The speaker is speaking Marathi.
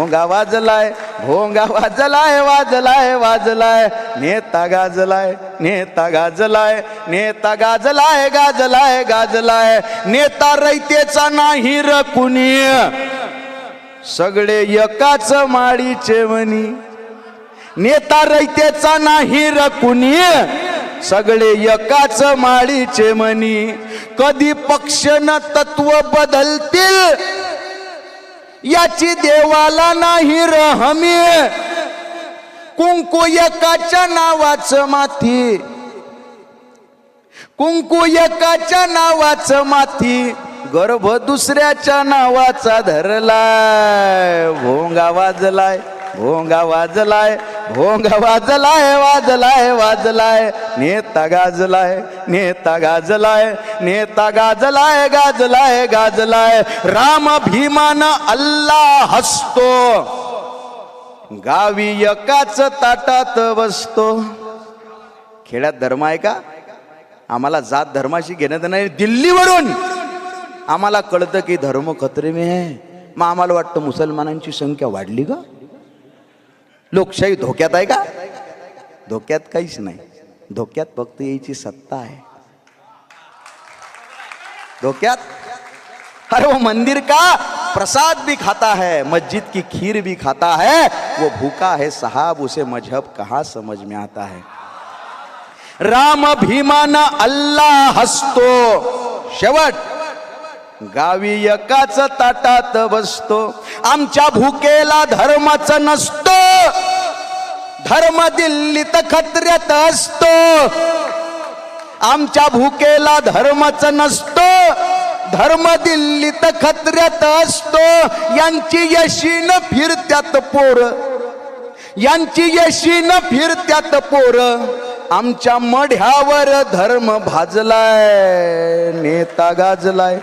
भोंगा वाजलाय भोंगा वाजलाय वाजलाय वाजलाय. नेता गाजलाय नेता गाजलाय नेता गाजलाय गाजलाय गाजलाय. नेता रैतेचा नाही र कुणी. सगळे एकाच माळीचे म्हणी नेता रैतेचा नाही र कुणी. सगळे एकाच माळीचे म्हणी कधी पक्ष न तत्व बदलतील याची देवाला नाही रहमी कुंकू एकाच्या नावाच माथी कुंकू एकाच्या नावाच माथी गर्भ दुसऱ्याच्या नावाचा धरलाय. भोंगा वाजलाय भोंगा वाजलाय. भोंगा वाजलाय वाजलाय वाजलाय. नेता गाजलाय नेता गाजलाय नेता गाजलाय गाजलाय गाजलाय. राम भीमान अल्ला हसतो. गावी एकाच ताटात बसतो. खेड्यात धर्म आहे का? आम्हाला जात धर्माशी घेणं नाही. दिल्लीवरून आम्हाला कळतं की धर्म खतरे मी आहे. मग आम्हाला वाटतं मुसलमानांची संख्या वाढली का लोकशाही धोक्यात आहे का? धोक्यात काहीच नाही. धोक्यात फक्त यायची सत्ता आहे. धोक्यात? अरे वो मंदिर का प्रसाद भी खाता है मस्जिद की खीर भी खाता है वो भूखा है साहब उसे मजहब कहाँ समझ में आता है? राम भीमान अल्लाह हसतो। शेवट गावी एकाच ताटात बसतो. आमच्या भूकेला धर्माचं नसतो. धर्म दिल्लीत खत्र्यात असतो. आमच्या भूकेला धर्मच नसतो. धर्म दिल्लीत खत्र्यात असतो. यांची यशीन फिरत्यात पोर. यांची यशीन फिरत्यात पोर. आमच्या मढ्यावर धर्म भाजलाय नेता गाजलाय.